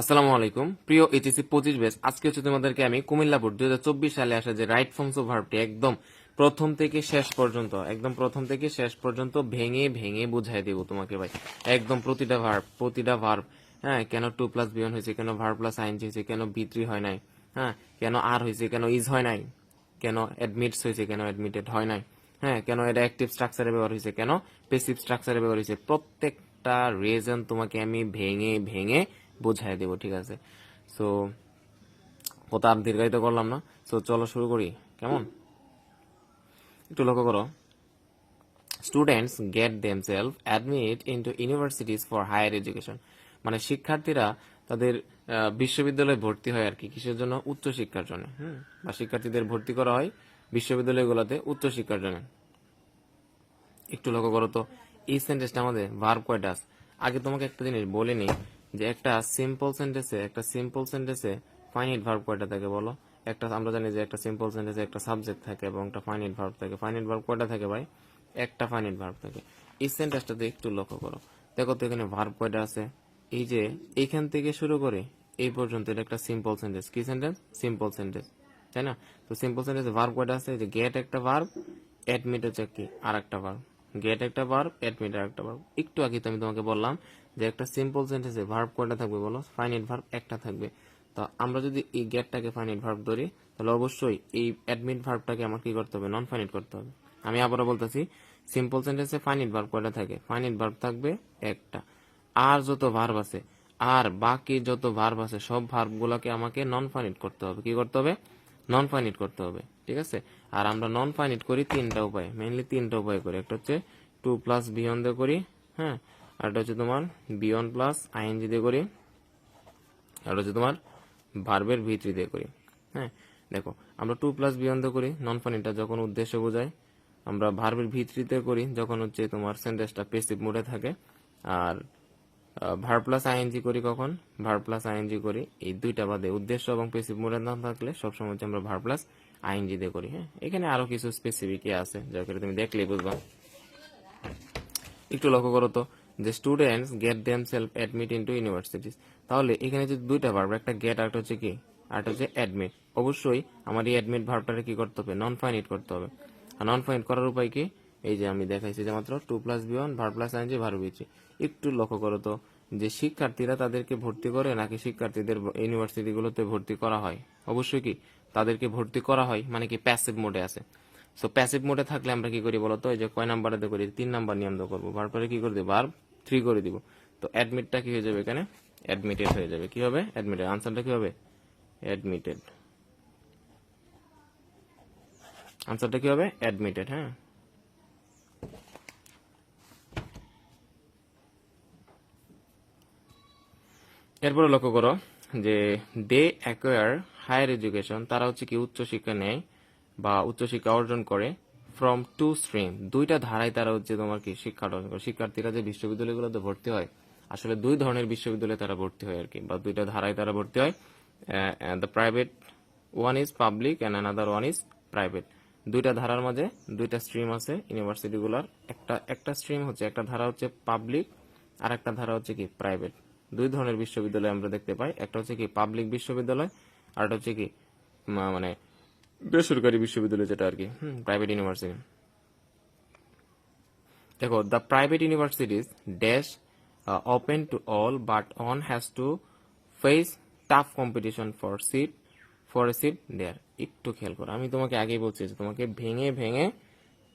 আসসালামু আলাইকুম। প্রিয় এইচএসসি পঁচিশ বেস আজকে হচ্ছে তোমাদেরকে আমি কুমিল্লা বোর্ড দুই সালে আসা যে রাইট ফর্মস অফ ভার্বটি একদম প্রথম থেকে শেষ পর্যন্ত, একদম প্রথম থেকে শেষ পর্যন্ত ভেঙে ভেঙে বুঝাই দেবো তোমাকে ভাই। একদম প্রতিটা ভার্ব প্রতিটা ভার্ব হ্যাঁ কেন টু প্লাস বিয়ন হয়েছে, কেন ভার্ব প্লাস আইনজি হয়েছে, কেন বি থ্রি হয় নাই হ্যাঁ কেন আর হয়েছে, কেন ইজ হয় নাই, কেন অ্যাডমিটস হয়েছে, কেন অ্যাডমিটেড হয় নাই হ্যাঁ কেন এটা অ্যাক্টিভ স্ট্রাকচারে ব্যবহার হয়েছে, কেন পেসিভ স্ট্রাকচারে ব্যবহার হয়েছে, প্রত্যেকটা রিজন তোমাকে আমি ভেঙে ভেঙে বোঝাই দেবো, ঠিক আছে? সো কথা আর দীর্ঘায়িত করলাম না। সো চলো শুরু করি। কেমন? একটু লক্ষ্য করো। Students get themself admit into universities for higher education মানে শিক্ষার্থীরা তাদের বিশ্ববিদ্যালয়ে ভর্তি হয় আর কি, কিসের জন্য? উচ্চ শিক্ষার জন্য, হুম? বা শিক্ষার্থীদের ভর্তি করা হয় বিশ্ববিদ্যালয়গুলোতে উচ্চ শিক্ষার জন্য। একটু লক্ষ্য করো তো, এই সেন্টেন্সটা আমাদের ভার্ব কয়টা আগে তোমাকে একটা জিনিস বলিনি যে একটা সিম্পল সেন্টেন্সে একটা সিম্পল সেন্টেন্সে ফাইনাইট ভার্ব কয়টা থাকে বলো? একটা, আমরা জানি যে একটা সিম্পল সেন্টেন্সে একটা সাবজেক্ট থাকে এবং একটা ফাইনাইট ভার্ব থাকে। ফাইনাইট ভার্ব কয়টা থাকে ভাই? একটা ফাইনাইট ভার্ব থাকে। এই সেন্টেন্সটাতে একটু লক্ষ্য করো। দেখো তো এখানে ভার্ব কয়টা আছে? এই যে এইখান থেকে শুরু করে এই পর্যন্ত এটা একটা সিম্পল সেন্টেন্স কি সেন্টেন্স সিম্পল সেন্টেন্স তাই না? তো সিম্পল সেন্টেন্সে ভার্ব কয়টা আছে? যে গেট একটা ভার্ব অ্যাডমিট হচ্ছে কি? আর একটা ভার্ব গেট একটা ভার্ব অ্যাডমিট আর একটা ভার্ব একটু আগে তো আমি তোমাকে বললাম যে একটা সিম্পল সেন্টেন্সে ভার্ব কয়টা থাকবে বলো? ফাইনাইট ভার্ব একটা থাকবে। তো আমরা যদি এই গেটটাকে ফাইনাইট ভার্ব ধরি, তাহলে অবশ্যই এই অ্যাডমিট ভার্বটাকে আমার কি করতে হবে? নন ফাইনাইট করতে হবে। আমি আবারও বলতেছি সিম্পল সেন্টেন্সে ফাইনাইট ভার্ব কয়টা থাকে? ফাইনাইট ভার্ব থাকবে একটা। আর যত ভার্ব আছে, আর বাকি যত ভার্ব আছে, সব ভার্বগুলোকে আমাকে নন ফাইনাইট করতে হবে। কি করতে হবে? নন ফাইনাইট করতে হবে। ঠিক আছে? আর আমরা নন ফাইনাইট করি তিনটা উপায়। মেইনলি তিনটা উপায় করি। একটা হচ্ছে টু প্লাস বিয়ন দিয়ে করি হ্যাঁ? আর একটা হচ্ছে তোমার বিয়ন প্লাস আইএনজি দিয়ে করি। আর হচ্ছে তোমার ভার্বের ভিত্রি দিয়ে করি। হ্যাঁ দেখো, আমরা টু প্লাস বিয়ন দিয়ে করি। নন ফাইনাইটটা যখন উদ্দেশ্য বোঝায়, আমরা ভার্বের ভিত্তিতে করি, যখন হচ্ছে তোমার সেন্টেন্সটা পেসিভ মোডে থাকে। আর ভার প্লাস আইএনজি করি কখন? ভার প্লাস আইএনজি করি। এই দুইটা বাদে উদ্দেশ্য এবং পেসিভ মোডে না থাকলে সবসময় হচ্ছে আমরা ভার প্লাস আইএনজি দিয়ে করি। হ্যাঁ এখানে আরও কিছু স্পেসিফিক আছে যা করে তুমি দেখলেই বুঝবা। একটু লক্ষ্য করো তো যে students get them self admit into universities তাহলে এখানে যে দুইটা ভার্ব একটা গেট আর হচ্ছে কি? আর হচ্ছে অ্যাডমিট অবশ্যই আমার এই অ্যাডমিট ভার্বটাকে কি করতে হবে? নন ফাইনিট করতে হবে। আর নন ফাইনিট করার উপায় কি? এই যে আমি দেখাইছি যে মাত্র টু প্লাস বি ওয়ান ভার প্লাস আইন যে ভার বিচি একটু লক্ষ্য করো তো, যে শিক্ষার্থীরা তাদেরকে ভর্তি করে নাকি শিক্ষার্থীদের ইউনিভার্সিটিগুলোতে ভর্তি করা হয়? অবশ্যই কি? তাদেরকে ভর্তি করা হয় মানে কি প্যাসিভ মোডে আছে। সো প্যাসিভ মোডে থাকলে আমরা কি করি বলতো? এই যে কয় নাম্বারে করি? তিন নাম্বার নিয়ম করব। তারপরে কি করে ভার্ব থ্রি করে দিব। তো অ্যাডমিটটা কি হয়ে যাবে এখানে? অ্যাডমিটেড হয়ে যাবে। কি হবে? অ্যাডমিটেড আনসারটা কি হবে? অ্যাডমিটেড আনসারটা কি হবে? অ্যাডমিটেড হ্যাঁ। এরপরে লক্ষ্য করো যে দে অ্যাকোয়ার হায়ার এডুকেশন তারা হচ্ছে কি উচ্চশিক্ষা নেয় বা উচ্চশিক্ষা অর্জন করে। ফ্রম টু স্ট্রিম দুইটা ধারায় তারা হচ্ছে তোমার কি শিক্ষা অর্জন করে। শিক্ষার্থীরা যে বিশ্ববিদ্যালয়গুলোতে ভর্তি হয়, আসলে দুই ধরনের বিশ্ববিদ্যালয়ে তারা ভর্তি হয় আর কি, বা দুইটা ধারায় তারা ভর্তি হয়। The private one is public and another one is private দুইটা ধারার মাঝে দুইটা স্ট্রিম আছে ইউনিভার্সিটিগুলোর একটা একটা স্ট্রিম হচ্ছে, একটা ধারা হচ্ছে পাবলিক আর একটা ধারা হচ্ছে কি প্রাইভেট দুই ধরনের বিশ্ববিদ্যালয় আমরা দেখতে পাই, একটা হচ্ছে কি পাবলিক বিশ্ববিদ্যালয়, আর একটা হচ্ছে কি মানে বেসরকারি বিশ্ববিদ্যালয় যেটা আর কি প্রাইভেট ইউনিভার্সিটি দেখো the private universities dash open to all but on has to face tough competition for seat for seat there একটু খেয়াল করো, আমি তোমাকে আগেই বলছি তোমাকে ভেঙে ভেঙে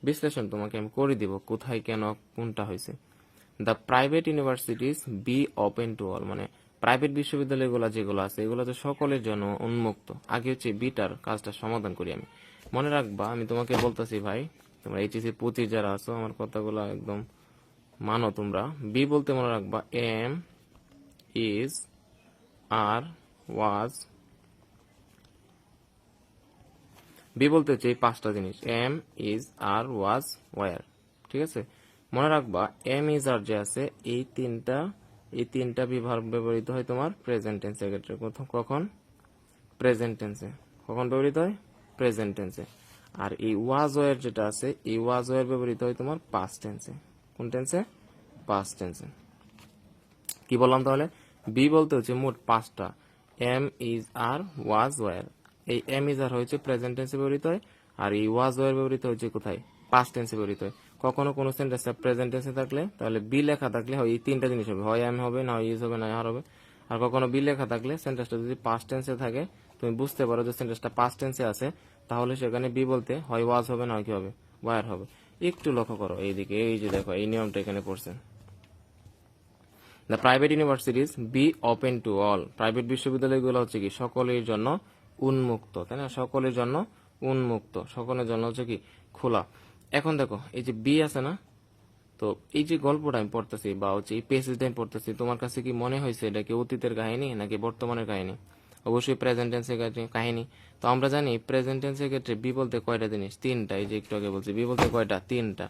বিশ্লেষণ তোমাকে আমি করে দিব কোথায় কেন, কোনটা হয়েছে। The private universities be open to all মানে প্রাইভেট বিশ্ববিদ্যালয়গুলো যেগুলো আছে, এগুলো তো সকলের জন্য উন্মুক্ত। আগে হচ্ছে বিটার কাজটা সমাধান করি আমি। মনে রাখবা, আমি তোমাকে বলতেছি ভাই, তোমরা এইচএসি পঁচিশ যারা আছো, আমার কথাগুলো একদম মানো তোমরা। বি বলতে মনে রাখবা, am is, are, was. B বলতে হচ্ছে এই পাঁচটা জিনিস, am is, are, was, were. ঠিক আছে? মনে রাখবা, এম ইজ আর যে আছে, এই তিনটা এই তিনটা বিভাগ ব্যবহৃত হয় তোমার প্রেজেন্ট টেন্সের ক্ষেত্রে। কখন? প্রেজেন্ট টেন্সে কখন ব্যবহৃত হয়? প্রেজেন্ট টেন্সে আর এই ওয়াজ ওয়ার যেটা আছে, এই ওয়াজ ওয়ার ব্যবহৃত হয় তোমার পাস্ট টেন্সে কোন টেন্সে পাস্ট টেন্সে কি বললাম তাহলে? বি বলতে হচ্ছে মোট পাঁচটা। Am is are was were এই এম ইজ আর হয়েছে প্রেজেন্ট টেন্সে ব্যবহৃত হয়, আর এই ওয়াজ ওয়ার ব্যবহৃত হচ্ছে কোথায়? পাস্ট টেন্সে ব্যবহৃত হয়। কখনো কোনো সেন্টেন্সটা প্রেজেন্ট টেন্সে থাকলে, তাহলে বি লেখা থাকলে হয় এই তিনটা জিনিস হবে। হয় এম হবে, না ইজ হবে, না আর হবে। আর কখনো বি লেখা থাকলে সেন্টেন্সটা যদি পাস্ট টেন্সে থাকে, তুমি বুঝতে পারো যে সেন্টেন্সটা পাস্ট টেন্সে আছে, তাহলে সেখানে বি বলতে হয় ওয়াজ হবে, না হয় কি হবে ওয়ার হবে। একটু লক্ষ্য করো এইদিকে, এই যে দেখো, এই নিয়মটা এখানে পড়ছে। The private universities be open to all private বিশ্ববিদ্যালয়গুলো হচ্ছে কি, সকলের জন্য উন্মুক্ত, তাই না? সকলের জন্য উন্মুক্ত। সকলের জন্য হচ্ছে কি, খোলা। এখন দেখো, এই যে বি আছে না? তো এই যে গল্পটা আমি পড়তেছি বা হচ্ছে এই পেসেজটা আমি পড়তেছি, তোমার কাছে কি মনে হয়েছে এটা কি অতীতের কাহিনী নাকি বর্তমানের কাহিনী? অবশ্যই প্রেজেন্ট টেন্সের কাহিনী। তো আমরা জানি প্রেজেন্ট টেন্সের ক্ষেত্রে বি বলতে কয়টা জিনিস? তিনটা। এই যে একটু আগে বলছি বি বলতে কয়টা? তিনটা।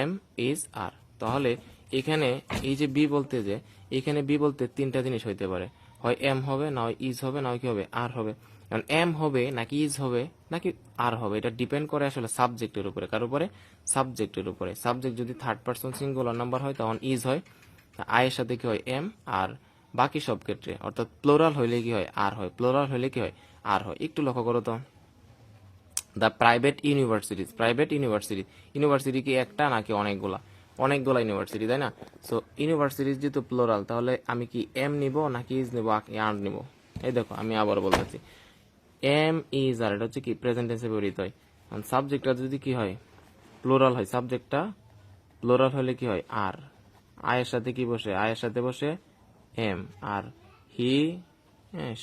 এম ইজ আর তাহলে এখানে এই যে বি বলতে যে, এখানে বি বলতে তিনটা জিনিস হইতে পারে। হয় এম হবে, না হয় ইজ হবে, না হয় কি হবে? আর হবে। কারণ এম হবে, নাকি ইজ হবে, নাকি আর হবে, এটা ডিপেন্ড করে আসলে সাবজেক্টের উপরে। কার উপরে সাবজেক্টের উপরে। সাবজেক্ট যদি থার্ড পার্সন সিঙ্গুলার নাম্বার হয়, তখন ইজ হয়। আয়ের সাথে কি হয়? এম আর বাকি সব ক্ষেত্রে। অর্থাৎ প্লোরাল হইলে কি হয়? আর হয়। প্লোরাল হইলে কি হয়? আর হয়। একটু লক্ষ্য করো তো। The private universities private university university কি একটা, নাকি অনেকগুলা? অনেকগুলা ইউনিভার্সিটি তাই না? সো ইউনিভার্সিটিজ যেহেতু প্লোরাল তাহলে আমি কি এম নিব, নাকি ইজ নিব আর নিব? এই দেখো, আমি আবার বলতেছি। এম ইজ আর এটা হচ্ছে কি প্রেজেন্ট টেন্সে ব্যবহৃত হয়। সাবজেক্টটা যদি কি হয় প্লোরাল হয়। সাবজেক্টটা প্লোরাল হলে কি হয়? আর আয়ের সাথে কি বসে? আয়ের সাথে বসে M R he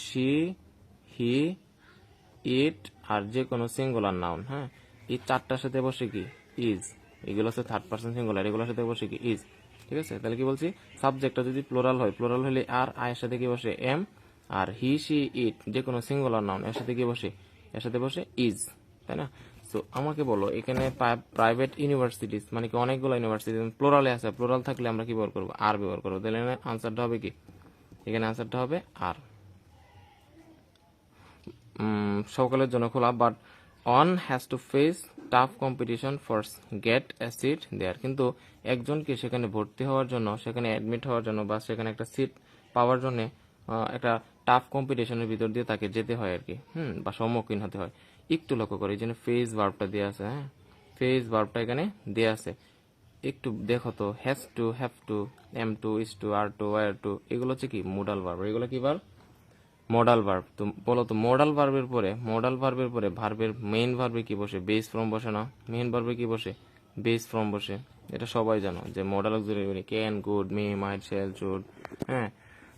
she he ইট আর যে কোনো সিঙ্গুলার নাউন হ্যাঁ? এই চারটার সাথে বসে কি? ইজ এগুলো হচ্ছে থার্ড পার্সন সিঙ্গুলার এগুলোর সাথে বসে কি? ইজ ঠিক আছে? তাহলে কি বলছি? সাবজেক্টটা যদি প্লোরাল হয় প্লোরাল হলে আর আয়ের সাথে কি বসে? এম আর হি সি ইট যে কোনো সিঙ্গুলার নাউন এর সাথে কি বসে এর সাথে বসে ইজ তাই না? তো আমাকে বলো, এখানে প্রাইভেট ইউনিভার্সিটিস মানে কি অনেকগুলো ইউনিভার্সিটি প্লোরালে আছে প্লোরাল থাকলে আমরা কি ব্যবহার করব? আর ব্যবহার করব। তাহলে আনসারটা হবে কি? এখানে আনসারটা হবে আর সকলের জন্য খোলা but on has to face tough competition for get a seat there কিন্তু একজনকে সেখানে ভর্তি হওয়ার জন্য, সেখানে অ্যাডমিট হওয়ার জন্য বা সেখানে একটা সিট পাওয়ার জন্য একটা টাফ কম্পিটিশনের ভিতর দিয়ে তাকে যেতে হয় আর কি হুম, বা সম্মুখীন হতে হয়। একটু লক্ষ্য করে, এই জন্য ফেস ভার্বটা দেওয়া আছে হ্যাঁ? ফেস ভার্বটা এখানে দেওয়া আছে। একটু দেখো তো has to have to am to is to are to were to এগুলো হচ্ছে কি? মোডাল ভার্ব এগুলো কি ভার্ব মডাল ভার্ব তো বলো তো মডাল ভার্বের পরে মডাল ভার্বের পরে ভার্বের মেইন ভার্বে কি বসে? বেস ফর্ম বসে না? মেইন ভার্বে কি বসে? বেস ফর্ম বসে। এটা সবাই জানো যে modal can could may might shall should হ্যাঁ?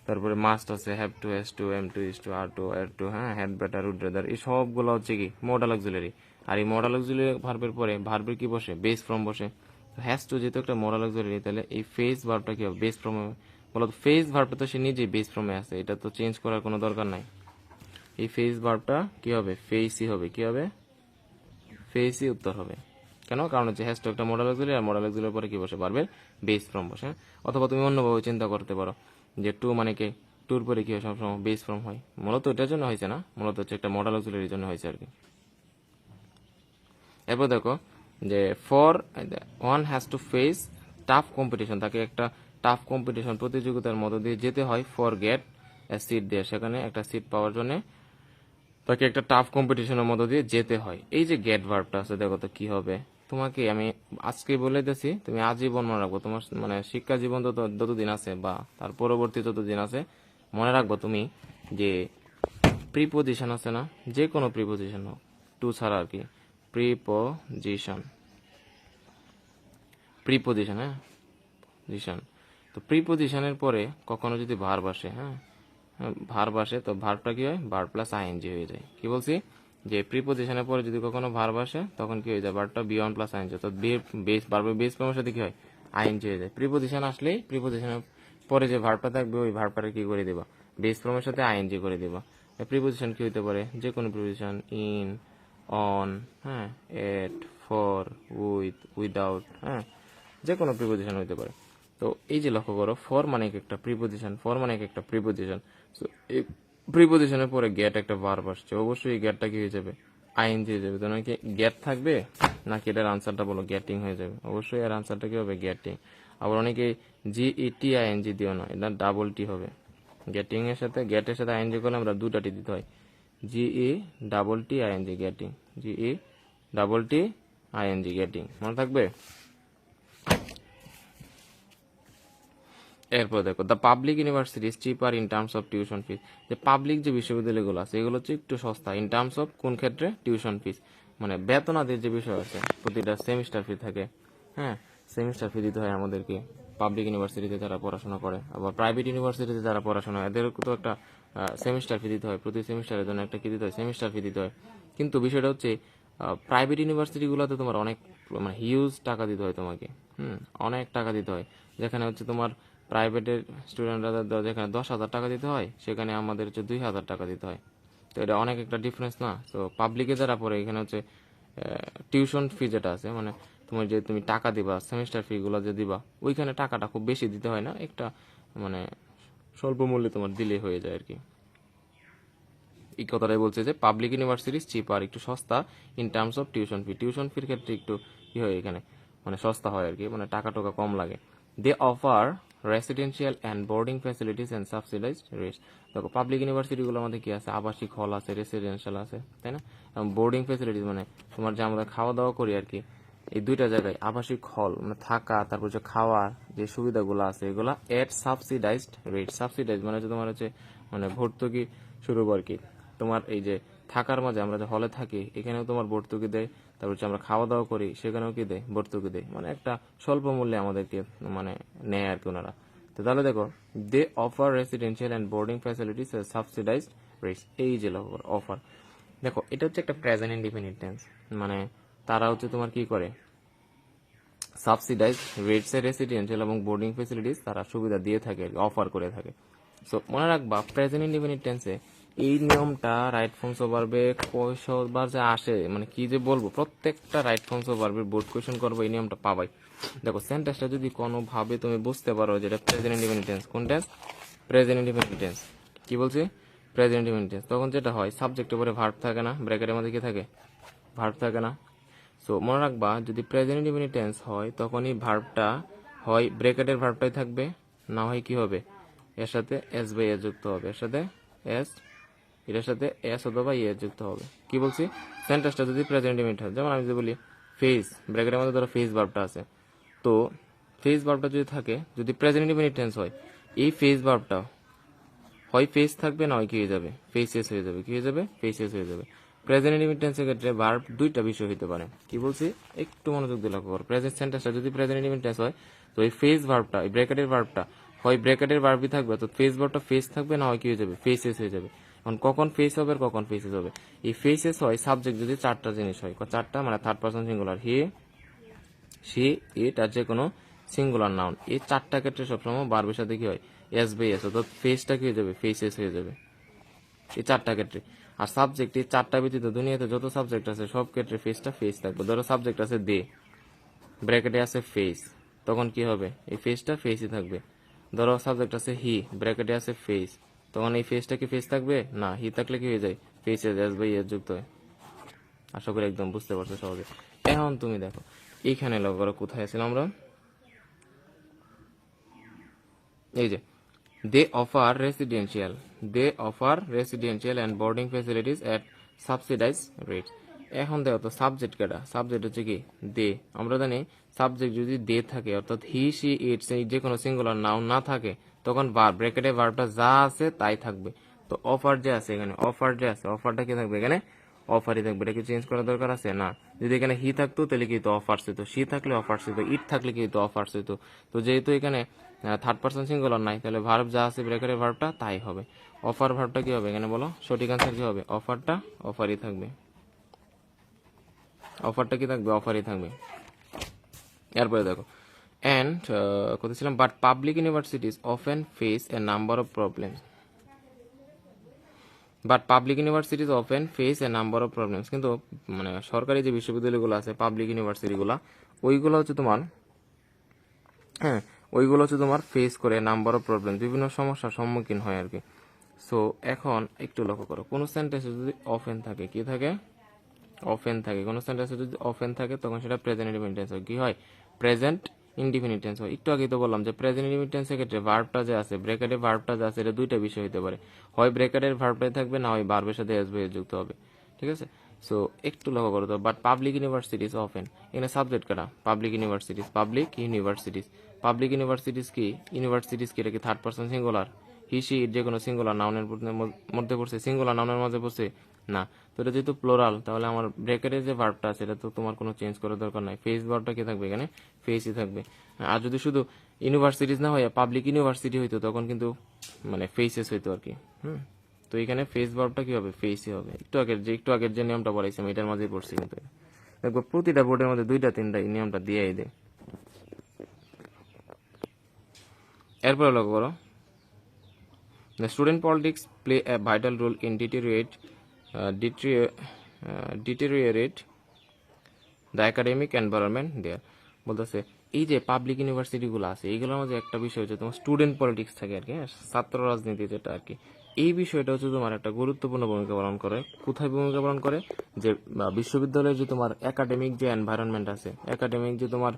তারপরে মাস্ট আছে have to has to am to is to are to are to হ্যাঁ হ্যাড বেটার উড বেটার এই সবগুলো হচ্ছে কি মডাল অক্সিলারি আর এই মডাল অক্সিলারি ভার্বের পরে ভার্বের কি বসে? বেস ফর্ম বসে। হ্যাজ টু যেহেতু একটা মডাল অক্সিলারি তাহলে এই ফেস ভার্বটা কি হবে? বেস ফর্ম বলো ফেস ভার্বটা তো সে নিজেই বেস ফর্মে আছে, এটা তো চেঞ্জ করার কোনো দরকার নাই। এই ফেস ভার্বটা কি হবে? ফেসই হবে। কি হবে? ফেসই উত্তর হবে। কেন? কারণ হচ্ছে হ্যাশ টু একটা মডেল অক্সিলারি আর মডেল অক্সিলারির পরে কি বসে? ভার্বের বেস ফর্ম বসে? অথবা তুমি অন্যভাবে চিন্তা করতে পারো। যে টু মানে কি? টুর পরে কি হয়? সবসময় বেস ফর্ম হয়। মূলত এটার জন্য হয়েছে না? মূলত হচ্ছে একটা মডেল অক্সিলারির জন্য হয়েছে আর কি। এরপর দেখো যে for one has to face tough competition তাকে একটা টাফ কম্পিটিশন প্রতিযোগিতার মধ্য দিয়ে যেতে হয় ফর গেট সিট দিয়ে। সেখানে একটা সিট পাওয়ার জন্য তাকে একটা টাফ কম্পিটিশনের মধ্য দিয়ে যেতে হয়। এই যে গেট ভার্বটা আছে, দেখো তো কি হবে? তোমাকে আমি আজকে বলে দিয়েছি তুমি আজীবন মনে রাখব। তোমার মানে শিক্ষা জীবন যতদিন আছে বা তার পরবর্তী যতদিন আছে, মনে রাখব তুমি যে প্রিপোজিশন আছে না, যে কোনো প্রিপোজিশন হোক টু ছাড়া আর কি। প্রিপোজিশন প্রিপোজিশন হ্যাঁ? পজিশন তো প্রিপোজিশনের পরে কখনো যদি ভার বসে হ্যাঁ? ভার বসে তো ভারটা কি হয়? ভার প্লাস আইএনজি হয়ে যায়। কি বলছি? যে প্রিপোজিশনের পরে যদি কখনো ভার বসে তখন কি হয়ে যায়? ভারটা বি ওয়ান প্লাস আইএনজি তো বেস ভার্বের বেস ফর্মের সাথে কি হয়? আইএনজি হয়ে যায়। প্রিপোজিশন আসলেই প্রিপোজিশনের পরে যে ভার্বটা থাকবে, ওই ভার্বটাকে কি করে দেবা? বেস ফর্মের সাথে আইএনজি করে দেবা। প্রিপোজিশন কি হতে পারে? যে কোনো প্রিপোজিশন ইন অন হ্যাঁ এট ফর উইথ উইদাউট হ্যাঁ যে কোনো প্রিপোজিশন হতে পারে। তো এই যে লক্ষ্য করো ফর মানে এক একটা প্রিপোজিশন ফর মানে এক একটা প্রিপোজিশন সো প্রিপোজিশনের পরে গেট একটা ভার্ব আসছে। অবশ্যই গেটটা কি হয়ে যাবে? আইএনজি হয়ে যাবে। তো নাকি গেট থাকবে? নাকি এটার আনসারটা বলো গেটিং হয়ে যাবে। অবশ্যই এর আনসারটা কি হবে? গেটিং আবার অনেকে জি ই টি আইএনজি দিও না, এটা ডাবল টি হবে। গেটিং এর সাথে গেটের সাথে আইএনজি করলে আমরা দুটা টি দিতে হয়। GE double T ING getting GE double T ING getting মনে থাকবে? এরপর দেখো the public university is cheaper in terms of tuition fees যে পাবলিক যে বিশ্ববিদ্যালয়গুলো আছে, এগুলো হচ্ছে একটু সস্তা ইন টার্মস অফ কোন ক্ষেত্রে? টিউশন ফিস মানে বেতনাদের যে বিষয় আছে, প্রতিটা সেমিস্টার ফি থাকে। হ্যাঁ সেমিস্টার ফি দিতে হয় আমাদেরকে পাবলিক ইউনিভার্সিটিতে যারা পড়াশোনা করে, আবার প্রাইভেট ইউনিভার্সিটিতে যারা পড়াশোনা এদের তো একটা সেমিস্টার ফি দিতে হয়। প্রতি সেমিস্টারের জন্য একটা কি দিতে হয়? সেমিস্টার ফি দিতে হয়। কিন্তু বিষয়টা হচ্ছে প্রাইভেট ইউনিভার্সিটিগুলোতে তোমার অনেক মানে হিউজ টাকা দিতে হয় তোমাকে। হুম, অনেক টাকা দিতে হয়। যেখানে হচ্ছে তোমার প্রাইভেটের স্টুডেন্টরা যেখানে দশ হাজার টাকা দিতে হয়, সেখানে আমাদের হচ্ছে দুই হাজার টাকা দিতে হয়। তো এটা অনেক একটা ডিফারেন্স না? তো পাবলিকে যারা পড়ে, এখানে হচ্ছে টিউশন ফি যেটা আছে মানে তোমার যে তুমি টাকা দিবা সেমিস্টার ফি গুলো যে দিবা, ওইখানে টাকাটা খুব বেশি দিতে হয় না? একটা মানে স্বল্প মূল্যে তোমার দিলে হয়ে যায় আর কি এই কথাটাই বলছে যে পাবলিক ইউনিভার্সিটি চিপার একটু সস্তা in terms of tuition fee tuition ফির ক্ষেত্রে একটু কি হয় এখানে? মানে সস্তা হয় আর কি মানে টাকা টাকা কম লাগে। They offer residential and boarding facilities and subsidised rates দেখো পাবলিক ইউনিভার্সিটিগুলোর মধ্যে কি আছে? আবাসিক হল আছে রেসিডেন্সিয়াল আছে, তাই না? এবং বোর্ডিং ফ্যাসিলিটিস মানে তোমার যে আমরা খাওয়া দাওয়া করি আর কি, এই দুইটা জায়গায় আবাসিক হল মানে থাকা, তারপর যে খাওয়ার যে সুবিধাগুলো আছে, এগুলা এট সাবসিডাইজড রেট সাবসিডাইজ মানে হচ্ছে তোমার হচ্ছে মানে ভর্তুকি শুরু আর কি। তোমার এই যে থাকার মাঝে আমরা যে হলে থাকি, এখানেও তোমার ভর্তুকি দেয় তারপর হচ্ছে আমরা খাওয়া দাওয়া করি, সেখানেও কি দেয়? ভর্তুকি দেয়। মানে একটা স্বল্প মূল্যে আমাদেরকে মানে নেয় আর কি ওনারা। তো তাহলে দেখো they offer residential and boarding facilities subsidized rates এই যে অফার দেখো, এটা হচ্ছে একটা প্রেজেন্ট ইন্ডিপেন্ডেন্ট টেন্স মানে তারা হচ্ছে তোমার কি করে? সাবসিডাইজ রেটস রেসিডেন্সিয়াল এবং বোর্ডিং ফেসিলিটিস তারা সুবিধা দিয়ে থাকে অফার করে থাকে। সো মনে রাখবা প্রেজেন্ট ইন্ডিপেন্ডেন্ট টেন্সে এই নিয়মটা রাইট ফর্মস অফ ভার্বে কয়শবার যে আসে মানে কি যে বলব, প্রত্যেকটা রাইট ফর্মস অফ ভার্বের বোর্ড কোয়েশন করব, এই নিয়মটা পাবাই। দেখো সেন্টেন্সটা যদি কোনোভাবে তুমি বুঝতে পারো যেটা প্রেজেন্ট ইন্ডিপেন্ডেন্ট টেন্স কোন টেন্স প্রেজেন্ট ইন্ডিপেন্ডেন্ট টেন্স কি বলছি? প্রেজেন্ট ইন্ডিপেন্ডেন্ট টেন্স তখন যেটা হয় সাবজেক্টের উপরে ভার্ব থাকে না ব্র্যাকেটের মধ্যে কি থাকে? ভার্ব থাকে না। সো মনে রাখবা, যদি প্রেজেন্ট ইন্ডিপেন্ডেন্ট টেন্স হয়, তখনই ভার্বটা হয় ব্রেকেটের ভার্বটাই থাকবে, না হয় কি হবে? এর সাথে এস বাই এ যুক্ত হবে। এর সাথে এস এটার সাথে এস অথবা ইয়ে যুক্ত হবে। কি বলছি? সেন্টেন্সটা যদি প্রেজেন্ট ইন্ডিপেন্ডেন্ট হয়, যেমন আমি যদি বলি ফেস ব্রেকেটের মধ্যে ধরো ফেস ভার্বটা আছে। তো ফেস ভার্বটা যদি থাকে, যদি প্রেজেন্ট ইন্ডিপেন্ডেন্ট টেন্স হয়, এই ফেস ভার্বটা হয় ফেস থাকবে না হয় কি হয়ে যাবে? ফেস ফেসেস হয়ে যাবে। কি হয়ে যাবে? ফেস ফেসেস হয়ে যাবে। প্রেজেন্ট ইন্ডিপেন্ডেন্সের ক্ষেত্রে ভার্ব দুইটা বিষয় হতে পারে। কি বলছি? একটু মনোযোগ দিয়ে লক্ষ্য করো। প্রেজেন্ট সেন্টেন্সটা যদি প্রেজেন্ট ইন্ডিপেন্ডেন্স হয়, তো এই ফেস ভার্বটা এই ব্র্যাকেটের ভার্বটা হয় ব্র্যাকেটের ভার্বই থাকবে তো ফেস ভার্বটা ফেস থাকবে না হয় কি হয়ে যাবে? ফেস ফেসেস হয়ে যাবে। এখন কখন ফেস হবে আর কখন ফেসেস হবে। এই ফেসেস হয় সাবজেক্ট যদি চারটা জিনিস হয় চারটা? মানে third person singular he she it আর যে কোনো সিঙ্গুলার নাউন এই চারটা ক্ষেত্রে সবসময় বারবের সাথে কি হয়? এস বাই এস অর্থাৎ ফেসটা কি হয়ে যাবে? ফেসেস হয়ে যাবে। এই চারটা ক্ষেত্রে। আর সাবজেক্ট এই চারটা ব্যতীত দুনিয়াতে যত সাবজেক্ট আছে, সব ক্ষেত্রে ফেসটা ফেস থাকবে। ধরো সাবজেক্ট আছে দে ব্র্যাকেটে আছে ফেস তখন কি হবে? এই ফেসটা ফেসই থাকবে। ধরো সাবজেক্ট আছে হি ব্র্যাকেটে আছে ফেস তখন এই ফেসটা কি ফেস থাকবে? না হি থাকলে কি হয়ে যায়? ফেসে এস বাই এস যুক্ত হয়। আশা করি একদম বুঝতে পারছ সহজে। এখন তুমি দেখো, এইখানে লক্ষ্য করো, কোথায় আছিলাম আমরা? এই যে they offer residential they offer residential and boarding facilities at subsidize rate এখন দেখো তো সাবজেক্ট কেটা? সাবজেক্ট হচ্ছে কি? দে আমরা জানি সাবজেক্ট যদি দে থাকে, অর্থাৎ হি সি ইট যে কোনো সিঙ্গুলার নাউন না থাকে তখন বার ব্রেকেটে ভার্বটা যা আছে তাই থাকবে। তো অফার যে আছে এখানে অফার যে আছে অফারটা কি থাকবে এখানে? অফারই থাকবে। এটা কি চেঞ্জ করার দরকার আছে? না। যদি এখানে হি থাকতো, তাহলে কি তো অফার্স হইতো সি থাকলে অফার হইতো ইট থাকলে কি তো অফার্স হইতো তো যেহেতু এখানে থার্ড পার্সন সিঙ্গুলার নাই তাহলে ভার্ব যা আছে ব্রেকেটের ভার্বটা তাই হবে। অফার ভার্বটা কি হবে এখানে বলো? সঠিক আনসার কি হবে? অফারটা অফারই থাকবে। অফারটা কি থাকবে? অফারই থাকবে। এরপরে দেখো। And কোথাছিলাম but public universities often face a number of problems but public universities often face a number of problems কিন্তু মানে সরকারি যে বিশ্ববিদ্যালয়গুলো আছে পাবলিক ইউনিভার্সিটিগুলো ওইগুলো হচ্ছে তোমার হ্যাঁ ওইগুলো হচ্ছে তোমার ফেস করে নাম্বার অফ প্রবলেম বিভিন্ন সমস্যার সম্মুখীন হয় আর কি। সো এখন একটু লক্ষ্য করো, কোনো সেন্টেন্সে যদি অফেন থাকে, কি থাকে? অফেন থাকে। কোনো সেন্টেন্সে যদি অফেন থাকে, তখন সেটা প্রেজেন্ট হয়। কি হয়? প্রেজেন্ট ইনডিফিনিট টেন্স হয়। একটু আগেই তো বললাম যে প্রেজেন্ট টেন্সের ক্ষেত্রে ভার্বটা যে আছে ব্রেকেটের ভার্বটা যে আছে, এটা দুইটা বিষয় হতে পারে। হয় ব্রেকেটের ভার্বটাই থাকবে, না হয় ভার্বের সাথে এস যুক্ত হবে। ঠিক আছে? সো একটু লক্ষ্য করো তো বাট পাবলিক ইউনিভার্সিটিস অফেন এখানে সাবজেক্ট কাটা public universities public universities public universities কি? ইউনিভার্সিটিস কি? এটা কি থার্ড পার্সন সিঙ্গুলার হিসি যে কোনো সিঙ্গুলার নাউনের মধ্যে পড়ছে সিঙ্গুলার নাউনের মধ্যে পড়ছে না। তো এটা যেহেতু প্লোরাল তাহলে আমার ব্রেকারের যে ভার্বটা আছে এটা তো তোমার কোনো চেঞ্জ করার দরকার নাই। ফেস ভার্বটা কি থাকবে এখানে? ফেসই থাকবে। আর যদি শুধু ইউনিভার্সিটিজ না হয় পাবলিক ইউনিভার্সিটি হইতো তখন কিন্তু মানে ফেসেস হইতো আর কি। হুম? তো এখানে ফেস ভার্বটা কি হবে? ফেসই হবে। একটু আগের যে একটু আগের যে নিয়মটা পড়াইছি আমি এটার মাঝেই পড়ছি কিন্তু। দেখব প্রতিটা বোর্ডের মধ্যে দুইটা তিনটা এই নিয়মটা দিয়েই দেয় এরপরে লক্ষ্য করো। The student politics play a vital role in deteriorate, uh, deteriorate the academic environment বলতেছে এই যে পাবলিক ইউনিভার্সিটিগুলো আছে এইগুলোর মধ্যে একটা বিষয় হচ্ছে তোমার স্টুডেন্ট পলিটিক্স থাকে আর কি হ্যাঁ, ছাত্র রাজনীতি যেটা আর কি। এই বিষয়টা হচ্ছে তোমার একটা গুরুত্বপূর্ণ ভূমিকা পালন করে। কোথায় ভূমিকা পালন করে? যে বিশ্ববিদ্যালয়ে যে তোমার একাডেমিক যে এনভায়রনমেন্ট আছে একাডেমিক যে তোমার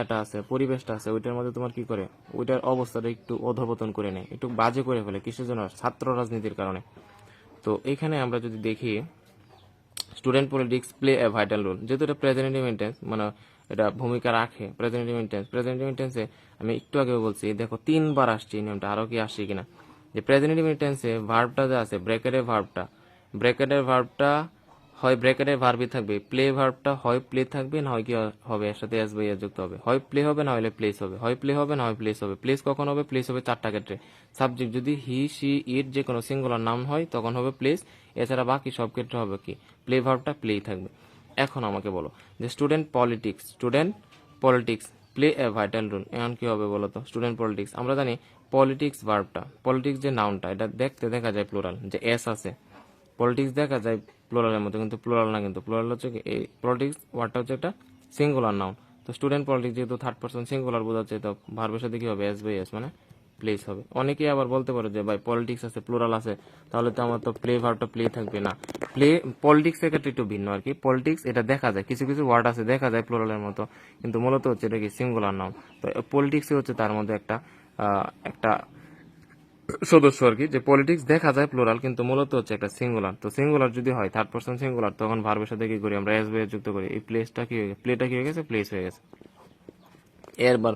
এটা আছে পরিবেশটা আছে ওইটার মধ্যে তোমার কি করে? ওইটার অবস্থাটা একটু অধপতন করে নেয় একটু বাজে করে ফেলে কিসের জন্য? ছাত্র রাজনীতির কারণে। তো এখানে আমরা যদি দেখি student politics play a vital role যেহেতু এটা প্রেজেন্ট ইমেন্টেন্স মানে এটা ভূমিকা রাখে প্রেজেন্ট ইমেন্টেন্স প্রেজেন্ট ইমেন্টেন্সে আমি একটু আগে বলছি দেখো তিনবার আসছে এই নিয়মটা, আরও কি আসছে কিনা? যে প্রেজেন্ট ইমেন্টেন্সে ভার্বটা যে আছে ব্রেকেটের ভার্বটা ব্রেকেটের ভার্বটা হয় ব্রেকেটের ভার্বই থাকবে। প্লে ভার্বটা হয় প্লে থাকবে, না হয় কি হবে এর সাথে এস বাই এস যুক্ত হবে। হয় প্লে হবে, না হলে প্লেস হবে। হয় প্লে হবে, না হয় প্লেস হবে। প্লেস কখন হবে? প্লেস হবে চারটা ক্ষেত্রে। সাবজেক্ট যদি হি সি ইট যে কোনো সিঙ্গুলার নাম হয়, তখন হবে প্লেস এছাড়া বাকি সব ক্ষেত্রে হবে কি? প্লে ভার্বটা প্লেই থাকবে। এখন আমাকে বলো যে student politics student politics play a vital role এখন কি হবে বলো তো? স্টুডেন্ট পলিটিক্স আমরা জানি পলিটিক্স ভার্বটা পলিটিক্স যে নাউনটা এটা দেখতে দেখা যায় প্লোরাল যে এস আছে। পলিটিক্স দেখা যায় প্লোরালের মধ্যে, কিন্তু প্লোরাল না কিন্তু প্লোরাল হচ্ছে এই পলিটিক্স ওয়ার্ডটা হচ্ছে একটা সিঙ্গুলার নাউন তো স্টুডেন্ট পলিটিক্স যেহেতু থার্ড পার্সন সিঙ্গুলার বোঝাচ্ছে, তো ভার্বের সাথে কি হবে? এস বাই এস মানে প্লেস হবে। অনেকেই আবার বলতে পারে যে, ভাই পলিটিক্স আছে প্লোরাল আছে, তাহলে তো আমার তো প্লে ভার্বটা প্লে থাকবে না। প্লে পলিটিক্স এর ক্ষেত্রে একটু ভিন্ন আর কি। পলিটিক্স এটা দেখা যায়, কিছু কিছু ওয়ার্ড আছে, দেখা যায় প্লোরালের মতো, কিন্তু মূলত হচ্ছে এটা কি সিঙ্গুলার নাউন তো পলিটিক্সই হচ্ছে তার মধ্যে একটা একটা সদস্য আর কি, যে পলিটিক্স দেখা যায় প্লোরাল কিন্তু মূলত হচ্ছে একটা সিঙ্গুলার তো সিঙ্গুলার যদি হয় থার্ড পার্সন সিঙ্গুলার তখন ভার্বের সাথে কি করি আমরা? এস বইয়ে যুক্ত করি। এই প্লেসটা কি হয়ে গেছে? প্লেটা কি হয়ে গেছে? প্লেস হয়ে গেছে। এরবার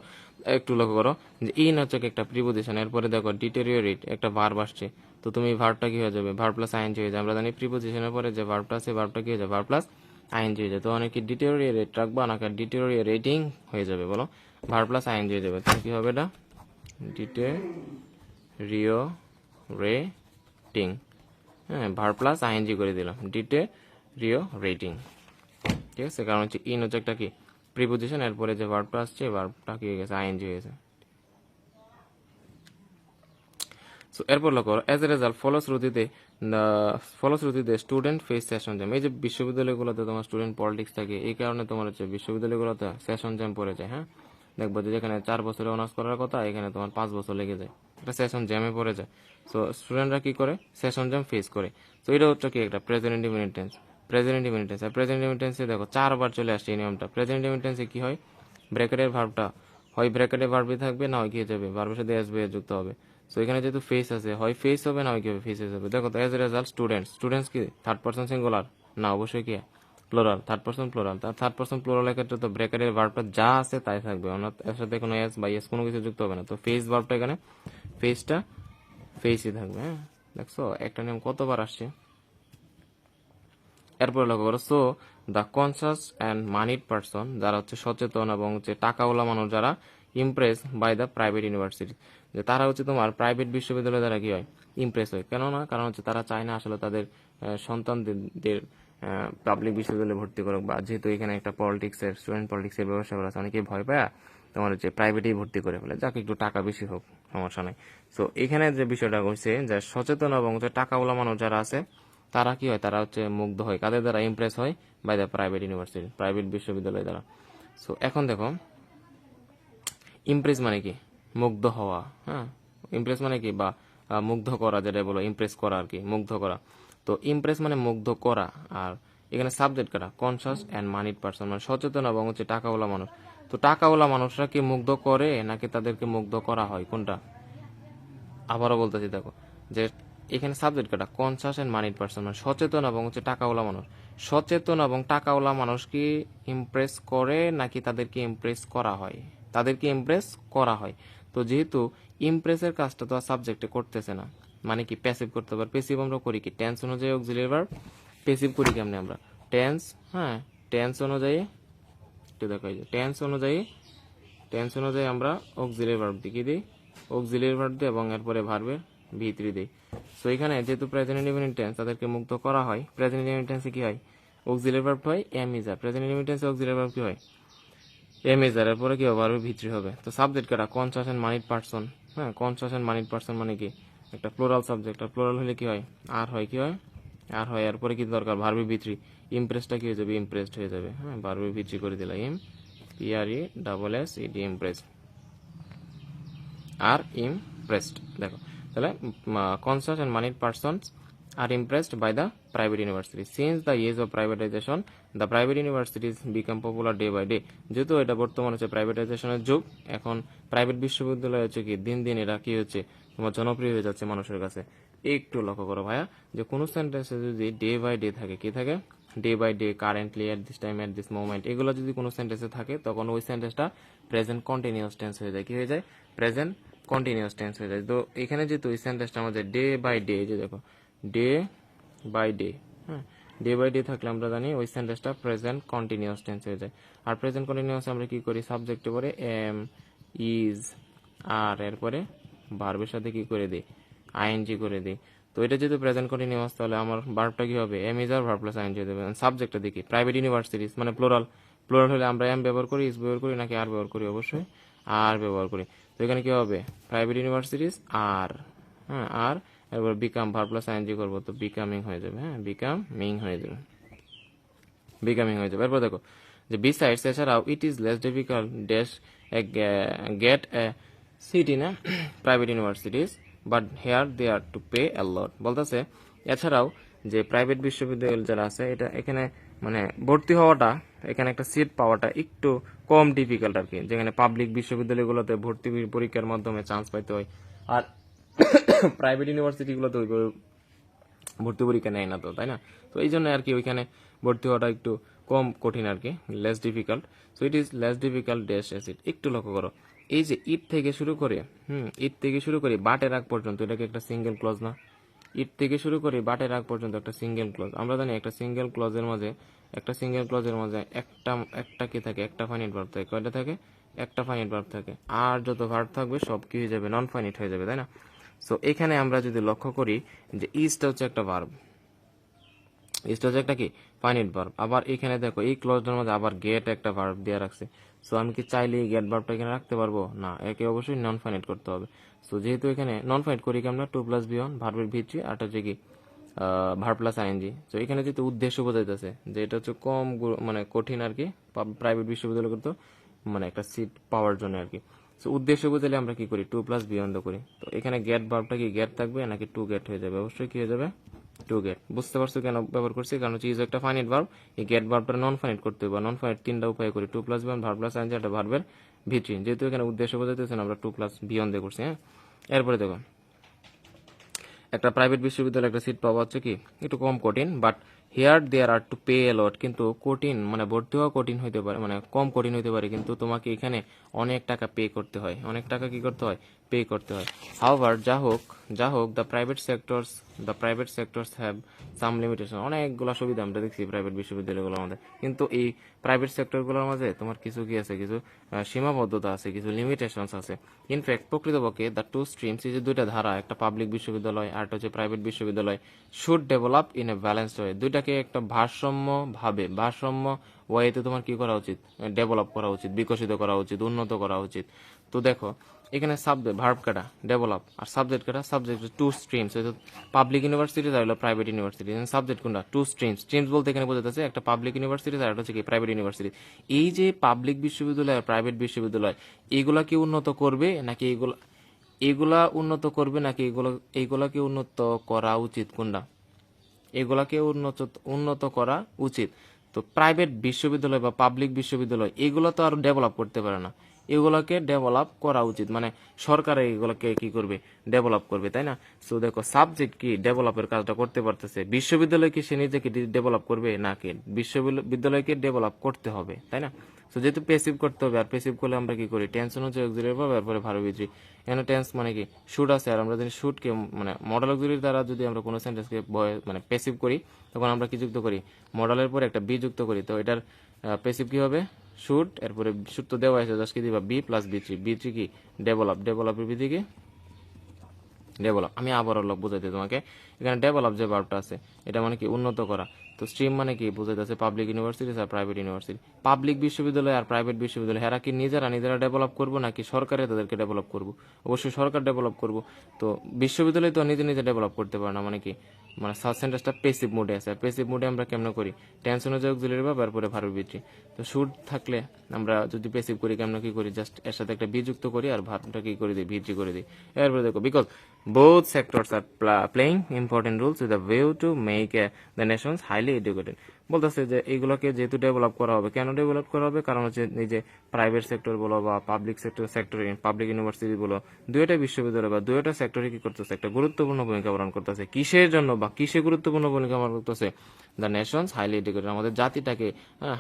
একটু লক্ষ্য করো, যে ইন হচ্ছে একটা প্রিপোজিশন এরপরে দেখো ডিটেরিওরেট একটা ভার্ব আসছে। তো তুমি ভার্বটা কি হয়ে যাবে? ভার্ব প্লাস আইএনজি হয়ে যাবে আমরা জানি প্রিপোজিশনের পরে যে ভার্বটা আছে ভার্বটা কি হয়ে যাবে ভার্ব প্লাস আইএনজি হয়ে যাবে তো অনেকে ডিটেরিওরেট রাখবা নাকি ডিটেরিওরেটিং হয়ে যাবে, বলো? ভার্ব প্লাস আইএনজি হয়ে যাবে। তাহলে কি হবে এটা? ডিটে রিও, রে, টিং। হ্যাঁ ভার প্লাস আইএনজি করে দিলাম। ডিটে রিও রেটিং ঠিক আছে, কারণ হচ্ছে ইন হচ্ছে একটা কি? প্রিপোজিশন এরপরে যে ভার্বটা আসছে ভার্বটা কি হয়ে গেছে? আইএনজি হয়ে গেছে। সো এরপর লক্ষ্য এজ এ রেজাল্ট ফলশ্রুতিতে ফলশ্রুতিতে স্টুডেন্ট ফেস সেশন জ্যাম এই যে বিশ্ববিদ্যালয়গুলোতে তোমার স্টুডেন্ট পলিটিক্স থাকে, এই কারণে তোমার হচ্ছে বিশ্ববিদ্যালয়গুলোতে সেশন জ্যাম পড়ে যায় হ্যাঁ? দেখব যে যেখানে চার বছরে অনার্স করার কথা, এখানে তোমার পাঁচ বছর লেগে যায়। একটা সেশন জ্যামে পড়ে যায়। সো স্টুডেন্টরা কি করে? সেশন জ্যাম ফেস করে। তো এটা হচ্ছে কি একটা প্রেজেন্ট ইমিটেন্স প্রেজেন্ট ইমিটেন্স আর প্রেজেন্ট ইমিটেন্সে দেখো, চারবার চলে আসছে এই নিয়মটা। প্রেজেন্ট ইমিটেন্সে কি হয়? ব্র্যাকেটের ভার্বটা হয় ব্র্যাকেটের ভার্বই থাকবে, না হয় কি যাবে? ভার্বের সাথে এস বইয়ে যুক্ত হবে। সো এখানে যেহেতু ফেস আছে, হয় ফেস হবে, না হয় কি হবে? ফেস হবে দেখো তো as a result students students কি? থার্ড পার্সন সিঙ্গুলার না, অবশ্যই কি? প্লোরাল থার্ড পার্সন প্লোরাল তার থার্ড পার্সন প্লোরালের ক্ষেত্রে তো ব্র্যাকেটের ভার্বটা যা আছে তাই থাকবে। অন্য এর সাথে কোনো এস বা এস কোনো কিছু যুক্ত হবে না। তো ফেস ভার্বটা এখানে ফেসটা ফেসই থাকবে হ্যাঁ? দেখছ? একটা নিয়ম কতবার আসছে? এরপরে লক্ষ্য করো so the conscious and moneyed person যারা হচ্ছে সচেতন এবং হচ্ছে টাকাওয়ালা মানুষ যারা impress by the private university যে তারা হচ্ছে তোমার প্রাইভেট বিশ্ববিদ্যালয় দ্বারা কি হয়? ইমপ্রেস হয়। কেন না কারণ হচ্ছে তারা চায় না আসলে তাদের সন্তানদের পাবলিক বিশ্ববিদ্যালয়ে ভর্তি করুক, বা যেহেতু এখানে একটা পলিটিক্সের স্টুডেন্ট পলিটিক্সের ব্যবসা করা আছে অনেকে ভয় পায়। তোমার হচ্ছে প্রাইভেটেই ভর্তি করে ফেলে। যাকে, একটু টাকা বেশি হোক, সমস্যা নাই। সো এখানে যে বিষয়টা হচ্ছে যে সচেতন এবং হচ্ছে টাকাওয়ালা মানুষ যারা আছে, তারা কি হয়? তারা হচ্ছে মুগ্ধ হয়। কাদের দ্বারা ইমপ্রেস হয়? By the private university private বিশ্ববিদ্যালয় দ্বারা। সো এখন দেখো ইমপ্রেস মানে কি? মুগ্ধ হওয়া হ্যাঁ? ইমপ্রেস মানে কি? বা মুগ্ধ করা যেটা বলো ইমপ্রেস করা আর কি, মুগ্ধ করা। তো ইমপ্রেস মানে মুগ্ধ করা, আর এখানে সাবজেক্ট করা কনসাস অ্যান্ড মানিড পার্সন মানে সচেতন এবং হচ্ছে টাকাওয়ালা মানুষ। তো টাকাওয়ালা মানুষরা কি মুগ্ধ করে নাকি তাদেরকে মুগ্ধ করা হয়? কোনটা? আবারও বলতেছি, দেখো, যে এখানে সাবজেক্ট কাটা? কনসাস এন্ড মানিড পার্সন মানে সচেতন এবং হচ্ছে টাকাওয়ালা মানুষ। সচেতন এবং টাকাওয়ালা মানুষ কি ইমপ্রেস করে নাকি তাদেরকে ইমপ্রেস করা হয়? তাদেরকে ইমপ্রেস করা হয়। তো যেহেতু ইমপ্রেসের কাজটা তো আর সাবজেক্টে করতেছে না মানে কি প্যাসিভ করতে পারে প্যাসিভ আমরা করি কি? টেন্স অনুযায়ী অক্সিলিয়ারি ভার্ব প্যাসিভ করি কেমনে আমরা? টেন্স হ্যাঁ টেন্স অনুযায়ী একটু দেখো এই যে টেন্স অনুযায়ী টেন্স অনুযায়ী আমরা অক্সিলিয়ারি ভার্ব দিকে দিই। অক্সিলিয়ারি ভার্ব দিই এবং এরপরে ভার্বের ভিতরে দিই। সো এখানে যেহেতু প্রেজেন্ট ইন্ডিপেন্ডেন্ট টেন্স তাদেরকে মুক্ত করা হয়। প্রেজেন্ট ইন্ডিপেন্ডেন্ট টেন্সে কি হয়? অক্সিলিয়ারি ভার্ব হয় am is are present independent টেন্সে অক্সিলিয়ারি ভার্ব কি হয়? এম ইজার এরপরে কী হবে? ভার্বের ভিতরে হবে। তো সাবজেক্ট কাটা কনসাস এন্ড মানিড পার্সন হ্যাঁ কনসাস এন্ড মানিড পার্সন মানে কি? একটা প্লোরাল সাবজেক্ট আর প্লোরাল হলে কী হয়? আর হয় কী হয়? আর হয়, এরপরে কি দরকার? ভার্বের ভিতরি ইমপ্রেসটা কি হয়ে যাবে? ইমপ্রেসড হয়ে যাবে। হ্যাঁ ভার্বের ভিতরি করে দিলাম। IM PRE double S ED impressed আর ইমপ্রেসড দেখো, তাহলে conscious and moneyed persons are impressed by the private university since the years of privatization the private universities become popular day by day যেহেতু এটা বর্তমান হচ্ছে প্রাইভেটাইজেশনের যুগ, এখন প্রাইভেট বিশ্ববিদ্যালয় হচ্ছে কি? দিন দিন এরা কি হচ্ছে? তোমার জনপ্রিয় হয়ে যাচ্ছে মানুষের কাছে। একটু লক্ষ্য করো ভাইয়া, যে কোনো সেন্টেন্সে যদি ডে বাই ডে থাকে, কি থাকে? Day by day currently at this time at this moment এগুলো যদি কোনো সেন্টেন্সে থাকে, তখন ওই সেন্টেন্সটা প্রেজেন্ট কন্টিনিউয়াস টেন্স হয়ে যায়। কি হয়ে যায়? প্রেজেন্ট কন্টিনিউয়াস টেন্স হয়ে যায়। তো এখানে যেহেতু ওই সেন্টেন্সটা আমাদের ডে বাই ডে যে দেখো ডে বাই ডে হ্যাঁ? ডে বাই ডে থাকলে আমরা জানি ওই সেন্টেন্সটা প্রেজেন্ট কন্টিনিউয়াস টেন্স হয়ে যায়। আর প্রেজেন্ট কন্টিনিউয়াস আমরা কি করি? সাবজেক্টে পরে এম ইজ আর এরপরে ভার্বের সাথে কি করে দিই? আইএনজি করে দিই। তো এটা যেহেতু প্রেজেন্ট কন্টিনিউয়াস তাহলে আমার ভার্বটা কি হবে? Am is are verb plus ING দেবে। সাবজেক্টটা দেখি। প্রাইভেট ইউনিভার্সিটিস মানে প্লোরাল প্লোরাল হলে আমরা এম ব্যবহার করি ইজ ব্যবহার করি, নাকি আর ব্যবহার করি? অবশ্যই আর ব্যবহার করি। তো এখানে কি হবে? প্রাইভেট ইউনিভার্সিটিস আর হ্যাঁ আর এবার বিকাম ভার প্লাস আইএনজি করব, তো বিকামিং হয়ে যাবে। হ্যাঁ বিকামিং হয়ে যাবে। বিকামিং হয়ে যাবে। এরপর দেখো, যে বিসাইডস এছাড়াও it is less difficult dash get a seat a private universities but here they are to pay a lot বলতেছে, এছাড়াও যে প্রাইভেট বিশ্ববিদ্যালয় যারা আছে, এটা এখানে মানে ভর্তি হওয়াটা, এখানে একটা সিট পাওয়াটা একটু কম ডিফিকাল্ট আর কি যেখানে পাবলিক বিশ্ববিদ্যালয়গুলোতে ভর্তি পরীক্ষার মাধ্যমে চান্স পাইতে হয়। আর প্রাইভেট ইউনিভার্সিটিগুলোতে ওইভাবে ভর্তি পরীক্ষা নেয় না তো, তাই না? তো এই জন্য আর কি ওইখানে ভর্তি হওয়াটা একটু কম কঠিন আর কি less difficult so it is less difficult dash acid একটু লক্ষ্য করো। এই যে ইট থেকে শুরু করে, হুম ইট থেকে শুরু করে বাটের আগ পর্যন্ত, এটাকে একটা সিঙ্গেল ক্লজ না? ইট থেকে শুরু করে বাটের আগ পর্যন্ত একটা সিঙ্গেল ক্লজ আমরা জানি একটা সিঙ্গেল ক্লজের মাঝে, একটা সিঙ্গেল ক্লজের মাঝে একটা একটা কি থাকে? একটা ফাইনিট ভার্ব থাকে। কয়টা থাকে? একটা ফাইনিট ভার্ব থাকে। আর যত ভার্ব থাকবে, সব কি হয়ে যাবে? নন ফাইনিট হয়ে যাবে, তাই না? সো এখানে আমরা যদি লক্ষ্য করি যে ইস্ট হচ্ছে একটা ভার্ব ইস্ট হচ্ছে একটা কি? ফাইনিট ভার্ব আবার এখানে দেখো, এই ক্লজটার মধ্যে আবার গেট একটা ভার্ব দেওয়া রাখছে। সো আমি কি চাইলে এই গেট ভার্বটা এখানে রাখতে পারব? না, একে অবশ্যই নন ফাইনিট করতে হবে। সো যেহেতু এখানে নন ফাইনিট করি কি আমরা? টু প্লাস বি ওয়ান ভার্বের ভিত্তি আর হচ্ছে কি ভার প্লাস আইএনজি তো এখানে যেহেতু উদ্দেশ্য বোঝাইতেছে, যে এটা হচ্ছে কম মানে কঠিন আর কি প্রাইভেট বিশ্ববিদ্যালয় করতে মানে একটা সিট পাওয়ার জন্য আর কি। সো উদ্দেশ্য বোঝালে আমরা কি করি? টু প্লাস বিয়ন্ড করি। তো, এখানে গেট ভার্বটা কি গেট থাকবে? নাকি টু গেট হয়ে যাবে? অবশ্যই কি হয়ে যাবে? টু গেট বুঝতে পারছ কেন ব্যবহার করছি? কারণ হচ্ছে ইজ একটা ফাইনিট ভার্ব এই গেট ভার্বটা নন ফাইনিট করতে হবে। নন ফাইনিট তিনটা উপায় করি। To plus beyond verb plus ING একটা ভার্বের ভিত্তি। যেহেতু এখানে উদ্দেশ্য বোঝাইতেছে না, আমরা টু প্লাস বিয়ন্ড করছি হ্যাঁ? এরপরে দেখো, একটা প্রাইভেট বিশ্ববিদ্যালয়ে একটা সিট পাওয়া হচ্ছে কি? একটু কম কঠিন but here they're are to pay lot কিন্তু কঠিন মানে ভর্তি হওয়া কঠিন হইতে পারে মানে কম কঠিন হইতে পারে, কিন্তু তোমাকে এখানে অনেক টাকা পে করতে হয়। অনেক টাকা কি করতে হয়? পে করতে হয়। হাওভার যা হোক যা হোক the private sectors the private sectors have some limitation অনেকগুলো সুবিধা আমরা দেখছি প্রাইভেট বিশ্ববিদ্যালয়গুলোর মধ্যে। কিন্তু এই প্রাইভেট সেক্টরগুলোর মাঝে তোমার কিছু কি আছে? কিছু সীমাবদ্ধতা আছে, কিছু লিমিটেশনস আছে। ইনফ্যাক্ট প্রকৃতপক্ষে দ্য টু স্ট্রিমস এই যে দুইটা ধারা, একটা পাবলিক বিশ্ববিদ্যালয় আর একটা হচ্ছে প্রাইভেট বিশ্ববিদ্যালয় should develop in a balanced way দুইটাকে একটা ভারসাম্য ভাবে ভারসাম্য ওয়েতে তোমার কি করা উচিত? ডেভেলপ করা উচিত, বিকশিত করা উচিত, উন্নত করা উচিত। তো দেখো এখানে সাবজেক্ট ভার্ব কাটা ডেভেলপ আর সাবজেক্ট কাটা subject two streams public university আর হলো প্রাইভেট ইউনিভার্সিটি সাবজেক্ট কোনটা? টু স্ট্রিমস স্ট্রিমস বলতে এখানে বোঝাতে বোঝাতেছে একটা পাবলিক ইউনিভার্সিটি আর হচ্ছে কি প্রাইভেট ইউনিভার্সিটি এই যে পাবলিক বিশ্ববিদ্যালয় আর প্রাইভেট বিশ্ববিদ্যালয়, এগুলা কি উন্নত করবে নাকি এগুলা এগুলা উন্নত করবে নাকি এগুলো এইগুলাকে উন্নত করা উচিত কোনটা? এগুলাকে উন্নত উন্নত করা উচিত? তো প্রাইভেট বিশ্ববিদ্যালয় বা পাবলিক বিশ্ববিদ্যালয়, এগুলো তো আর ডেভেলপ করতে পারে না। এগুলোকে ডেভেলপ করা উচিত। মানে সরকার এগুলোকে কি করবে? ডেভেলপ করবে, তাই না? সো দেখো সাবজেক্ট কি ডেভেলপের কাজটা করতে পারতেছে? বিশ্ববিদ্যালয় কি সে নিজেকে ডেভেলপ করবে? না নাকি বিশ্ববিদ্যালয়কে ডেভেলপ করতে হবে, তাই না? সো যেহেতু পেসিভ করতে হবে, আর পেসিভ করলে আমরা কি করি? টেনশন হচ্ছে অক্সিলারি ভাবে এরপরে ভালো বিদ্রি এখানে টেন্স মানে কি? শুট আছে, আর আমরা যদি শুটকে মানে মডেল অক্সিলারির দ্বারা যদি আমরা কোনো সেন্টেন্সকে মানে পেসিভ করি, তখন আমরা কি যুক্ত করি? মডেলের পরে একটা বি যুক্ত করি। তো এটার পেসিভ কি হবে? শুট এরপরে শুট তো দেওয়া হয়েছে জাস্ট কি দিবা? V plus V three V three কি? ডেভেলপ ডেভেলপের বিধি কি? ডেভেলপ আমি আবারও লোক বুঝাইতে তোমাকে। এখানে ডেভেলপ যে ভার্বটা আছে, এটা মানে কি? উন্নত করা। তো স্ট্রিম মানে কি বুঝাইতেছে পাবলিক ইউনিভার্সিটি আর প্রাইভেট ইউনিভার্সিটি পাবলিক বিশ্ববিদ্যালয় আর প্রাইভেট বিশ্ববিদ্যালয় এরা কি নিজেরা নিজেরা ডেভেলপ করব নাকি সরকারে তাদেরকে ডেভেলপ করব? অবশ্যই সরকার ডেভেলপ করব। তো বিশ্ববিদ্যালয় তো নিজে নিজে ডেভেলপ করতে পারে না মানে কি? মানে সাব সেন্টেন্সটা পেসিভ মোডে আছে। পেসিভ মোডে আমরা কেমন করি? টেনশন যোগ জুলের বা এরপরে ভার্ব বিট্রি। তো শুট থাকলে আমরা যদি পেসিভ করি কেমন কি করি? জাস্ট এর সাথে একটা বিযুক্ত করি আর ভার্বটা কি করে দিই? ভিত্রি করে দিই। এরপরে দেখো because both sectors are pla- playing important roles with a view to make uh, the highly educated. বলতেছে যে এইগুলোকে যেহেতু ডেভেলপ করা হবে, কেন ডেভেলপ করা হবে? কারণ হচ্ছে এই যে প্রাইভেট সেক্টর বলো বা public sector sector public university বলো, দুইটা বিশ্ববিদ্যালয় বা দুইটা সেক্টরে কি করতেছে? একটা গুরুত্বপূর্ণ ভূমিকা পালন করতেছে। কিসের জন্য বা কিসে গুরুত্বপূর্ণ ভূমিকা পালন করতেছে? দ্য নেশনস হাইলি এডুকেটেড আমাদের জাতিটাকে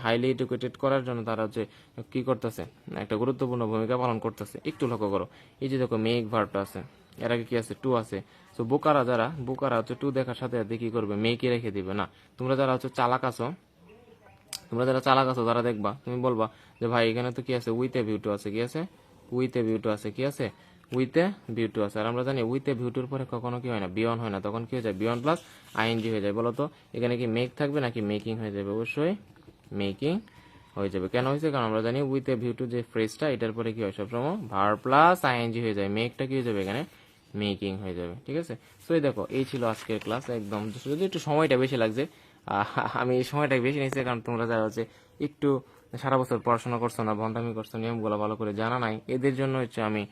হাইলি এডুকেটেড করার জন্য তারা হচ্ছে কি করতেছে? একটা গুরুত্বপূর্ণ ভূমিকা পালন করতেছে। একটু লক্ষ্য করো। এই যে দেখো মেঘ ভার্বটা আছে। এর আগে কি আছে? টু আছে। তো বোকারা যারা, বোকারা হচ্ছে টু দেখার সাথে সাথে কি করবে? মেয়েকে রেখে দিবে, না? তোমরা যারা হচ্ছে চালাক আছো, তোমরা যারা চালাক আছো তারা দেখবা, তুমি বলবা যে, ভাই, এখানে তো কি আছে? উইথ এ আছে। কি আছে? উইথ এ আছে। কি আছে? উইথ এ আছে। আর আমরা জানি উইথ এ ভিউটুর পরে কখনো কি হয় না? বিয়ন হয় না। তখন কি হয়ে যায়? বিয়ন প্লাস আইএনজি হয়ে যায়। বলো তো, এখানে কি মেক থাকবে নাকি মেকিং হয়ে যাবে? অবশ্যই মেকিং হয়ে যাবে। কেন হয়েছে? কারণ আমরা জানি উইথ এ ভিউ টু যে ফ্রেজটা এটার পরে কি হয়? সবসময় ভার প্লাস আইএনজি হয়ে যায়। মেকটা কি হয়ে যাবে এখানে? মেকিং হয়ে যাবে, ঠিক আছে? সো এই দেখো, এই ছিল আজকের ক্লাস একদম। যদি একটু সময়টা বেশি লাগছে আমি এই সময়টা বেশি নিয়েছি, কারণ তোমরা যারা হচ্ছে একটু সারা বছর পড়াশোনা করছ না, বন্ধামি করছ, নিয়মগুলো ভালো করে জানা নাই, এদের জন্য হচ্ছে আমি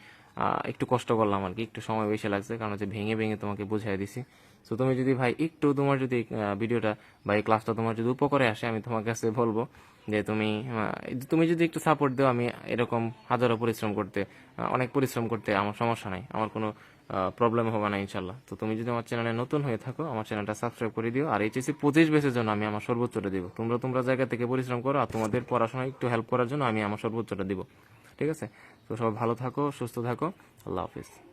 একটু কষ্ট করলাম আর কি, একটু সময় বেশি লাগছে, কারণ হচ্ছে ভেঙে ভেঙে তোমাকে বুঝাই দিছি। তো তুমি যদি ভাই একটু তোমার যদি ভিডিওটা বা এই ক্লাসটা তোমার যদি উপকারে আসে, আমি তোমার কাছে বলব যে তুমি তুমি যদি একটু সাপোর্ট দাও, আমি এরকম হাজারো পরিশ্রম করতে অনেক পরিশ্রম করতে আমার সমস্যা নাই, আমার কোনো প্রবলেম হবে না ইনশাল্লাহ তো তুমি যদি আমার চ্যানেলে নতুন হয়ে থাকো, আমার চ্যানেলটা সাবস্ক্রাইব করে দিও। আর এইচএসি পঁচিশ বেসের জন্য আমি আমার সর্বোচ্চটা দিব। তোমরা তোমরা জায়গা থেকে পরিশ্রম করো আর তোমাদের পড়াশোনায় একটু হেল্প করার জন্য আমি আমার সর্বোচ্চটা দিব। ঠিক আছে? তো সবাই ভালো থাকো, সুস্থ থাকো। আল্লাহ হাফিজ।